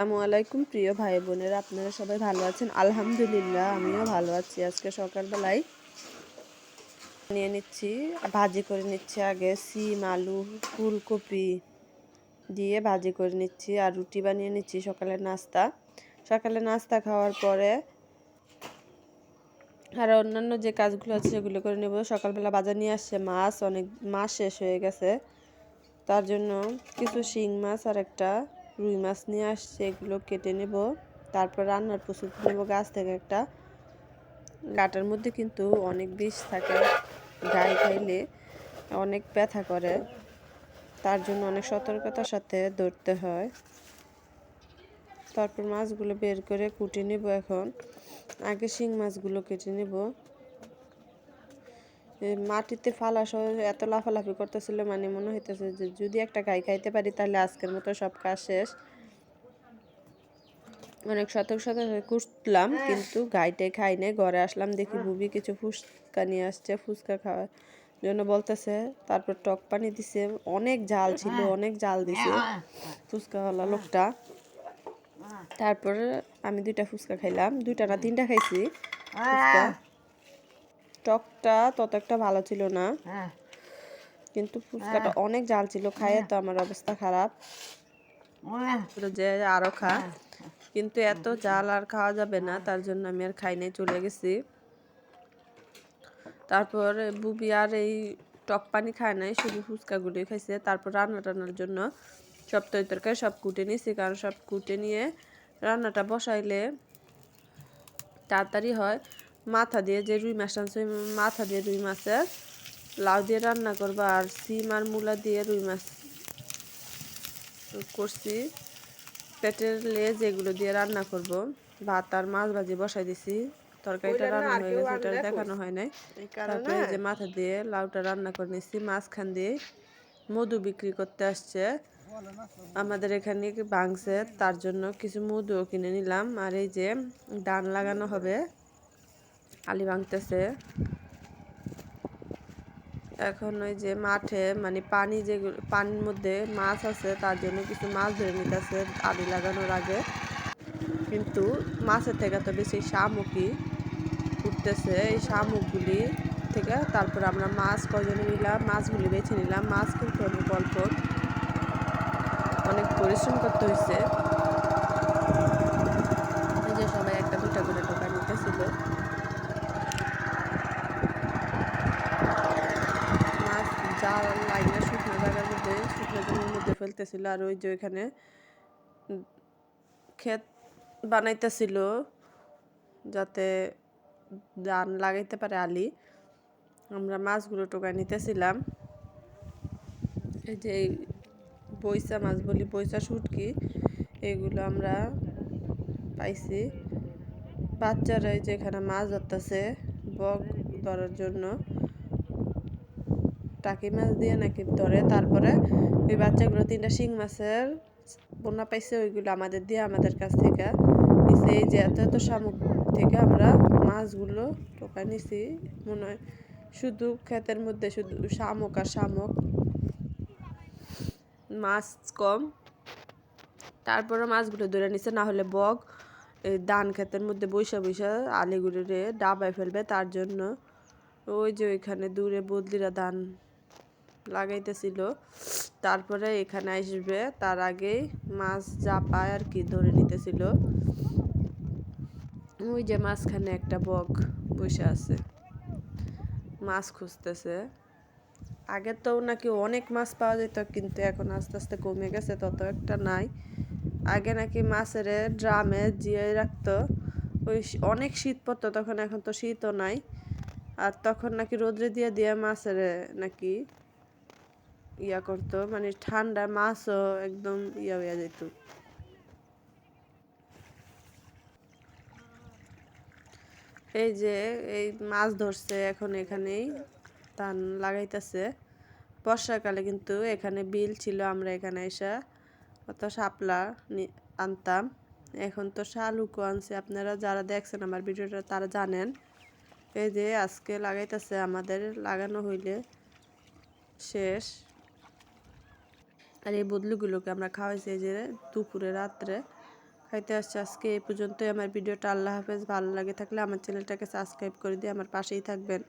আসসালামু আলাইকুম, প্রিয় ভাই বোনেরা আপনারা সবাই ভালো আছেন? আলহামদুলিল্লাহ, আমিও ভালো আছি। আজকে সকালবেলায় নিয়ে নিচ্ছি, ভাজি করে নিচ্ছি আগে সিম, আলু, ফুলকপি দিয়ে ভাজি করে নিচ্ছি আর রুটি বানিয়ে নিচ্ছি সকালের নাস্তা। সকালে নাস্তা খাওয়ার পরে আর অন্যান্য যে কাজগুলো আছে সেগুলো করে নেব। সকালবেলা বাজার নিয়ে আসছে মাছ, অনেক মাছ শেষ হয়ে গেছে। তার জন্য কিছু শিং মাছ আর একটা রুই মাছ নিয়ে আসছে, এগুলো কেটে নেব। তারপর রান্নার প্রস্তুতি নেব গাছ থেকে একটা। গাটার মধ্যে কিন্তু অনেক বিষ থাকে, গায়ে খাইলে অনেক ব্যথা করে। তার জন্য অনেক সতর্কতার সাথে ধরতে হয়। তারপর মাছগুলো বের করে কুটে নেব এখন। আগে শিং মাছগুলো কেটে নেব। মাটিতে ফালা সহ এত লাফালাফি করতেছিল মানে মনে হইতেছে যে যদি একটা গাই খাইতে পারি তাহলে আজকের মতো সব কাজ শেষ। অনেক সতর্ক সতর্ক কুটলাম কিন্তু গাইটাই খাই নাই। ঘরে আসলাম, দেখি বুবি কিছু ফুচকা নিয়ে আসছে, ফুচকা খাওয়ার জন্য বলতেছে, তারপর টক পানি দিছে। অনেক জাল ছিল, অনেক জাল দিছে ফুচকাওয়ালা লোকটা। তারপর আমি দুইটা ফুচকা খাইলাম, দুইটা না তিনটা খাইছি টকটা তত একটা ভালো ছিল না। কিন্তু ফুচকাটা অনেক জাল ছিল খাইয়ে তো আমার অবস্থা খারাপ। যে আরও খা। কিন্তু এত জাল আর খাওয়া যাবে না তার জন্য আমি আর খাই নাই চলে গেছি। তারপর বুবি আর এই টক পানি খায় নাই শুধু ফুচকাগুলি খাইছে। তারপর রান্না টান্নার জন্য সব তরি তরকারি সব কুটে নিয়েছি কারণ সব কুটে নিয়ে রান্নাটা বসাইলে তাড়াতাড়ি হয়। মাথা দিয়ে যে রুই মাছ আনছে মাথা দিয়ে রুই মাছের লাউ দিয়ে রান্না করব আর সিম আর মূলা দিয়ে রুই মাছ করছি। পেটের লেজ এগুলো দিয়ে রান্না করব। ভাত আর মাছ ভাজি বসাই দিছি। তরকারিটা রান্না হয়ে গেছে এটা দেখানো হয় নাই। তারপরে যে মাথা দিয়ে লাউটা রান্না করে নিচ্ছি মাঝখান দিয়ে মধু বিক্রি করতে আসছে। আমাদের এখানে ভাঙছে তার জন্য কিছু মধুও কিনে নিলাম। আর এই যে ডান লাগানো হবে আলি ভাঙতেছে। এখন ওই যে মাঠে মানে পানি যে পানির মধ্যে মাছ আছে, তার জন্য কিছু মাছ ধরে নিতেছে আলি লাগানোর আগে। কিন্তু মাছের থেকে তো বেশি শামুকই উঠতেছে। এই শামুকগুলি থেকে তারপর আমরা মাছ কজনে নিলাম, মাছগুলি বেছে নিলাম। মাছ কিন্তু অনেক অল্প। অনেক পরিশ্রম করতে হয়েছে জাল লাইনে শুকনো জায়গার মধ্যে, শুকনো জমির মধ্যে ফেলতেছিল আর ওই যে ওইখানে ক্ষেত বানাইতেছিল যাতে ধান লাগাইতে পারে আলি। আমরা মাছগুলো টোকা নিতেছিলাম। এই যে বৈশা মাছ বলি বৈশা শুটকি, এগুলো আমরা পাইছি। বাচ্চারা যে এখানে মাছ ধরতেছে, বক ধরার জন্য। টাকি মাছ দিয়ে নাকি ধরে। তারপরে ওই বাচ্চাগুলো তিনটা শিং মাছের বোনা পাইছে, ওইগুলো আমাদের দিয়ে আমাদের কাছ থেকে নিচে এই যে এত এত শামুক থেকে আমরা মাছগুলো টোকা নিছি। মনে হয় শুধু ক্ষেতের মধ্যে শুধু শামুক আর শামুক। মাছ কম। তারপরে মাছগুলো ধরে নিছে, না হলে বক। ধান ক্ষেতের মধ্যে বৈশা বৈশা আলিগুলিরে ডাবায় ফেলবে, তার জন্য ওই যে ওইখানে দূরে বদলিরা ধান লাগাইতেছিল। তারপরে এখানে আসবে, তার আগেই মাছ যা পায় আর কি ধরে নিতেছিল। ওই যে মাঝখানে একটা বক বসে আছে, মাছ খুঁজতেছে। আগে তো নাকি অনেক মাছ পাওয়া যেত, কিন্তু এখন আস্তে আস্তে কমে গেছে, তত একটা নাই। আগে নাকি মাছের ড্রামে জিয়ে রাখতো, ওই অনেক শীত পড়তো, তখন এখন তো শীতও নাই। আর তখন নাকি রোদ্রে দিয়ে দিয়ে মাছের নাকি ইয়া করতো মানে ঠান্ডা মাছও একদম ইয়া হইয়া যেত। এই যে, এই মাছ ধরছে এখন এখানেই, ধান লাগাইতেছে। বর্ষাকালে কিন্তু এখানে বিল ছিল, আমরা এখানে এসে কত শাপলা আনতাম। এখন তো শালুকও আনছে, আপনারা যারা দেখছেন আমার ভিডিওটা তারা জানেন। এই যে, আজকে লাগাইতেছে, আমাদের লাগানো হইলে শেষ। আর এই বদলুগুলোকে আমরা খাওয়াইছি যে দুপুরে, রাত্রে। খাইতে আসছে আজকে এই পর্যন্তই। আমার ভিডিওটা আল্লাহ হাফেজ। ভালো লাগে থাকলে আমার চ্যানেলটাকে সাবস্ক্রাইব করে দিয়ে আমার পাশেই থাকবেন।